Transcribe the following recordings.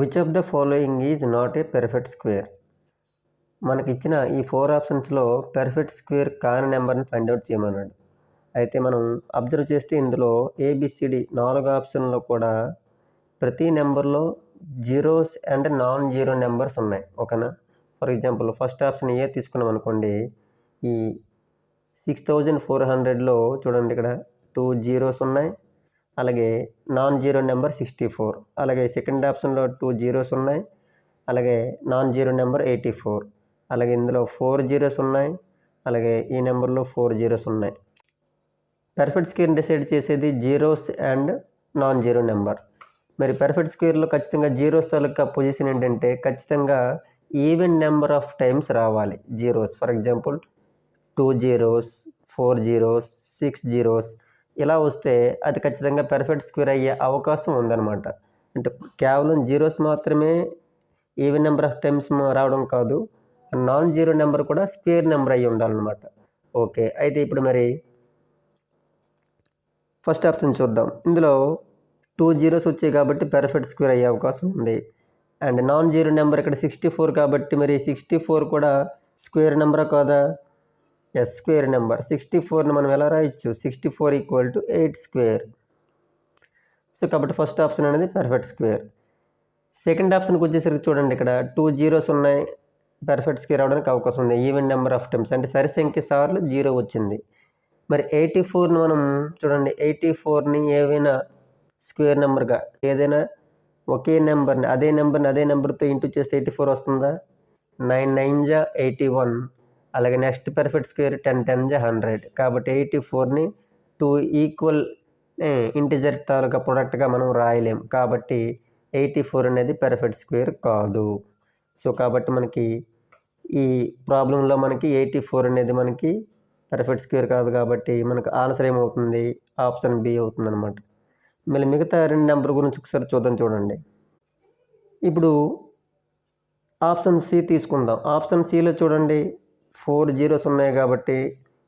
Which of the following is not a perfect square మనకిచ్చిన ఈ four ఆప్షన్స్లో perfect square కాని నెంబర్ని ఫైండ్ అవుట్ చేయమన్నాడు. అయితే మనం అబ్జర్వ్ చేస్తే ఇందులో ఏబిసిడి నాలుగు ఆప్షన్లో కూడా ప్రతి నెంబర్లో zeros and non zero numbers ఉన్నాయి. ఓకేనా? For example first option A తీసుకున్నాం అనుకోండి. ఈ సిక్స్ థౌజండ్ ఫోర్ హండ్రెడ్లో చూడండి ఇక్కడ టూ జీరోస్ ఉన్నాయి. అలాగే non zero number sixty four అలాగే సెకండ్ ఆప్షన్లో టూ జీరోస్ ఉన్నాయి అలాగే non zero number eighty four అలాగే ఇందులో ఫోర్ జీరోస్ ఉన్నాయి అలాగే ఈ నెంబర్లో ఫోర్ జీరోస్ ఉన్నాయి. పెర్ఫెక్ట్ స్క్వేర్ డిసైడ్ చేసేది zeros and non zero number. మరి పెర్ఫెక్ట్ స్క్వేర్లో ఖచ్చితంగా జీరోస్ తాలూకా పొజిషన్ ఏంటంటే ఖచ్చితంగా ఈవెన్ నెంబర్ ఆఫ్ టైమ్స్ రావాలి. Zeros for example two zeros four zeros six zeros ఇలా వస్తే అది ఖచ్చితంగా పెర్ఫెక్ట్ స్క్వేర్ అయ్యే అవకాశం ఉందన్నమాట. అంటే కేవలం జీరోస్ మాత్రమే ఈవెన్ నెంబర్ ఆఫ్ టైమ్స్ రావడం కాదు నాన్ జీరో నెంబర్ కూడా స్క్వేర్ నెంబర్ అయ్యి ఉండాలన్నమాట. ఓకే అయితే ఇప్పుడు మరి ఫస్ట్ ఆప్షన్ చూద్దాం. ఇందులో టూ జీరోస్ వచ్చాయి కాబట్టి పెర్ఫెక్ట్ స్క్వేర్ అయ్యే అవకాశం ఉంది. అండ్ నాన్ జీరో నెంబర్ ఇక్కడ సిక్స్టీ ఫోర్ కాబట్టి మరి సిక్స్టీ ఫోర్ కూడా స్క్వేర్ నెంబరా కాదా? ఎస్ స్క్వేర్ నెంబర్ సిక్స్టీ ఫోర్ని మనం ఎలా రాయొచ్చు? Sixty four equal to eight square so కాబట్టి ఫస్ట్ ఆప్షన్ అనేది పెర్ఫెక్ట్ స్క్వేర్ సెకండ్ ఆప్షన్కి వచ్చేసరికి చూడండి ఇక్కడ. టూ జీరోస్ ఉన్నాయి. పెర్ఫెక్ట్ స్క్వేర్ అవడానికి అవకాశం ఉంది. ఈవెన్ నెంబర్ ఆఫ్ టైమ్స్ అంటే సరి సంఖ్య సార్లు జీరో వచ్చింది. మరి ఎయిటీ ఫోర్ని మనం చూడండి. ఎయిటీ ఫోర్ని ఏవైనా స్క్వేర్ నెంబర్గా ఏదైనా ఒకే నెంబర్ని అదే నెంబర్ని అదే నెంబర్తో ఇంటూ చేస్తే ఎయిటీ ఫోర్ వస్తుందా? నైన్ నైన్ జా ఎయిటీ వన్ అలాగే next perfect square ten ten జా హండ్రెడ్. కాబట్టి ఎయిటీ ఫోర్ని టూ ఈక్వల్ ఇంటిజర్ తాలూకా ప్రొడక్ట్గా మనం రాయలేం. కాబట్టి ఎయిటీ ఫోర్ అనేది పెర్ఫెక్ట్ స్క్వేర్ కాదు. సో కాబట్టి మనకి ఈ ప్రాబ్లంలో మనకి ఎయిటీ ఫోర్ అనేది మనకి పెర్ఫెక్ట్ స్క్వేర్ కాదు కాబట్టి మనకు ఆన్సర్ ఏమవుతుంది? ఆప్షన్ బి అవుతుంది అనమాట మళ్ళీ మిగతా రెండు నెంబర్ గురించి ఒకసారి చూద్దాం చూడండి. ఇప్పుడు ఆప్షన్ సి తీసుకుందాం. ఆప్షన్ సిలో చూడండి. ఫోర్ జీరోస్ ఉన్నాయి కాబట్టి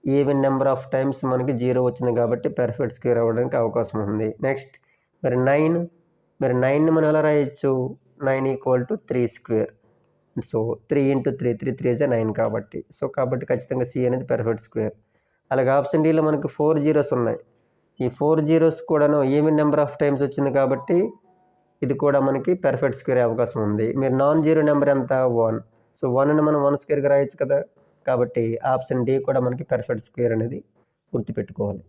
ఈవెన్ నెంబర్ ఆఫ్ టైమ్స్ మనకి జీరో వచ్చింది కాబట్టి పెర్ఫెక్ట్ స్క్వేర్ అవ్వడానికి అవకాశం ఉంది. నెక్స్ట్ మరి నైన్ మరి నైన్ని మనం ఎలా రాయొచ్చు? Nine equal to three square so three into three three three జా నైన్ కాబట్టి. సో కాబట్టి ఖచ్చితంగా సి అనేది పెర్ఫెక్ట్ స్క్వేర్ అలాగే ఆప్షన్ డీలో మనకి ఫోర్ జీరోస్ ఉన్నాయి. ఈ ఫోర్ జీరోస్ కూడాను ఈవెన్ నెంబర్ ఆఫ్ టైమ్స్ వచ్చింది కాబట్టి ఇది కూడా మనకి పెర్ఫెక్ట్ స్క్వేర్ అవకాశం ఉంది. మీరు నాన్ జీరో నెంబర్ ఎంత వన్ సో వన్ మనం వన్ స్క్వేర్గా రాయొచ్చు కదా? కాబట్టి ఆప్షన్ డి కూడా మనకి పెర్ఫెక్ట్ స్క్వేర్ అనేది గుర్తుపెట్టుకోవాలి.